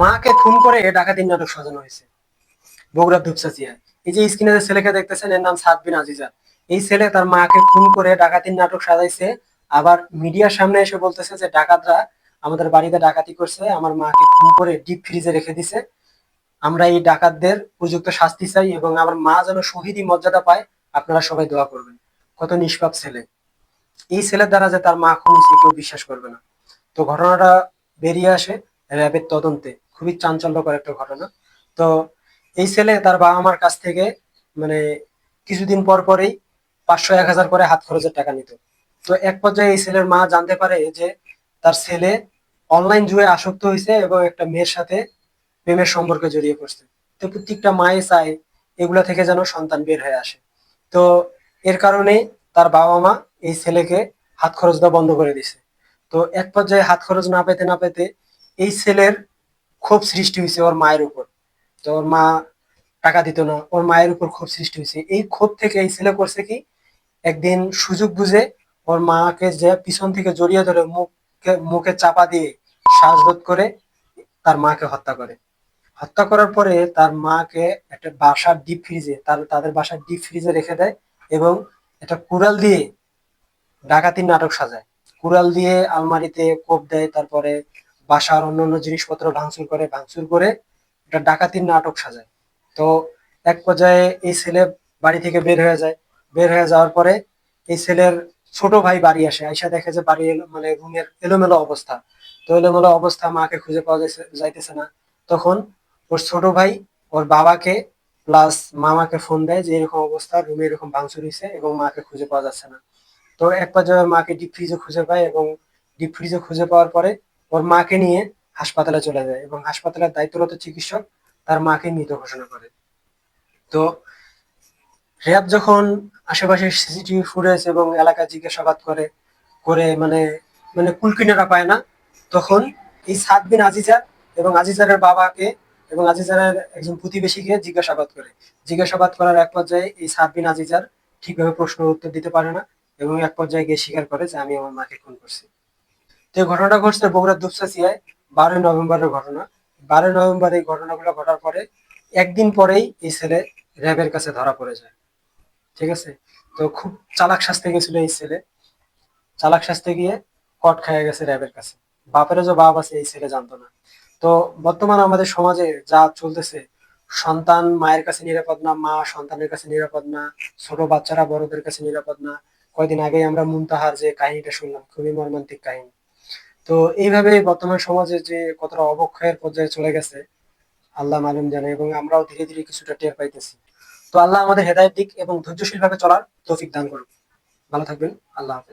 মাকে খুন করে ডাকাতির নাটক সাজানো হয়েছে। বগুড়ার ধূপসাচিয়া এই যে স্ক্রিনে যে ছেলেকে দেখতেছেন, এর নাম সাদ বিন আজিজা। এই ছেলে তার মাকে খুন করে ডাকাতির নাটক সাজাইছে। আবার মিডিয়ার সামনে এসে বলতেছে যে, ডাকাতরা আমাদের বাড়িতে ডাকাতি করছে, আমার মাকে খুন করে ডিপ ফ্রিজে রেখে দিছে। আমরা এই ডাকাতদের উপযুক্ত শাস্তি চাই এবং আমার মা যেন শহীদই মর্যাদা পায়, আপনারা সবাই দোয়া করবেন। কত নিষ্পাপ ছেলে। এই ছেলের দ্বারা যে তার মা খুন কেউ বিশ্বাস করবে না। তো ঘটনাটা বেরিয়ে আসে র্যাবের তদন্তে। খুবই চাঞ্চল্যকর একটা ঘটনা। তো এই ছেলে তার বাবা মার কাছ থেকে মানে কিছুদিন পর পরেই পাঁচশো এক হাজার করে হাত খরচের টাকা নিত। তো এক পর্যায়ে এই ছেলের মা জানতে পারে যে তার ছেলে অনলাইন জুয়ে আসক্ত হয়েছে এবং একটা মেয়ের সাথে প্রেমের সম্পর্কে জড়িয়ে পড়ছে। তো প্রত্যেকটা মায়ে চায় এগুলা থেকে যেন সন্তান বের হয়ে আসে। তো এর কারণে তার বাবা মা এই ছেলেকে হাত খরচ দেওয়া বন্ধ করে দিছে। তো এক পর্যায়ে হাত খরচ না পেতে না পেতে এই ছেলের ক্ষোভ সৃষ্টি হয়েছে ওর মায়ের উপর। তো ওর মা টাকা দিত না, ওর মায়ের উপর ক্ষোভ সৃষ্টি হয়েছে। এই ক্ষোভ থেকে এই ছেলে করছে কি, একদিন সুযোগ বুঝে ওর মাকে যে পিছন থেকে জড়িয়ে ধরে মুখকে, মুখে চাপা দিয়ে শ্বাসরোধ করে তার মাকে হত্যা করে। হত্যা করার পরে তার মাকে একটা বাসার ডিপ ফ্রিজে তার, তাদের বাসার ডিপ ফ্রিজে রেখে দেয় এবং একটা কুড়াল দিয়ে ডাকাতির নাটক সাজায়। কুড়াল দিয়ে আলমারিতে কোপ দেয়, তারপরে বাসার অন্য অন্য জিনিসপত্র ভাঙচুর করে ভাঙচুর করে একটা ডাকাতির নাটক সাজায়। তো এক পর্যায়ে এই ছেলে বাড়ি থেকে বের হয়ে যায়। বের হয়ে যাওয়ার পরে এই ছেলের ছোট ভাই বাড়ি আসে। আইসা দেখে যে বাড়ি মানে রুমের এলোমেলো অবস্থা। তো এলোমেলো অবস্থা মাকে খুঁজে পাওয়া যাইতেছে না। তখন ওর ছোট ভাই ওর বাবাকে প্লাস মামাকে ফোন দেয় যে এরকম অবস্থা, রুমে এরকম ভাঙচুর হয়েছে এবং মাকে খুঁজে পাওয়া যাচ্ছে না। তো এক পর্যায়ে মাকে ডিপ ফ্রিজে খুঁজে পায় এবং ডিপ ফ্রিজে খুঁজে পাওয়ার পরে ওর মাকে নিয়ে হাসপাতালে চলে যায় এবং হাসপাতালের দায়িত্বরত চিকিৎসক তার মাকে মৃত ঘোষণা করে। তো র্যাব যখন আশেপাশে সিসিটিভি ফুটেজ এবং এলাকা জিজ্ঞাসাবাদ করে করে মানে মানে কুলকিনারা পায় না, তখন এই সাত দিন আজিজা এবং আজিজারের বাবাকে এবং আজিজারের একজন প্রতিবেশীকে জিজ্ঞাসাবাদ করে। জিজ্ঞাসাবাদ করার এক পর্যায়ে এই সাত দিন আজিজার ঠিকভাবে প্রশ্ন উত্তর দিতে পারে না এবং এক পর্যায়ে গিয়ে স্বীকার করে যে, আমি আমার মাকে খুন করছি। এই ঘটনাটা ঘটছে বগুড়ার দুপসাচিয়ায় বারোই নভেম্বরের ঘটনা। বারোই নভেম্বর এই ঘটনাগুলো ঘটার পরে একদিন পরেই এই ছেলে র্যাবের কাছে ধরা পড়ে যায়। ঠিক আছে? তো খুব চালাক শাস্তে গেছিল এই ছেলে। চালাক শাস্তে গিয়ে কট খাইয়া গেছে র্যাবের কাছে। বাপেরও যে বাপ আছে, এই ছেলে জানতো না। তো বর্তমান আমাদের সমাজে যা চলতেছে, সন্তান মায়ের কাছে নিরাপদ না, মা সন্তানের কাছে নিরাপদ না, ছোট বাচ্চারা বড়দের কাছে নিরাপদ না। কয়দিন আগেই আমরা মুনতাহার যে কাহিনীটা শুনলাম, খুবই মর্মান্তিক কাহিনী। তো এইভাবে বর্তমান সমাজে যে কতটা অবক্ষয়ের পর্যায়ে চলে গেছে, আল্লাহ মালুম জানে এবং আমরাও ধীরে ধীরে কিছুটা টের পাইতেছি। তো আল্লাহ আমাদের হেদায়ত দিক এবং ধৈর্যশীল ভাবে চলার তৌফিক দান করুন ভালো থাকবেন, আল্লাহ হাফেজ।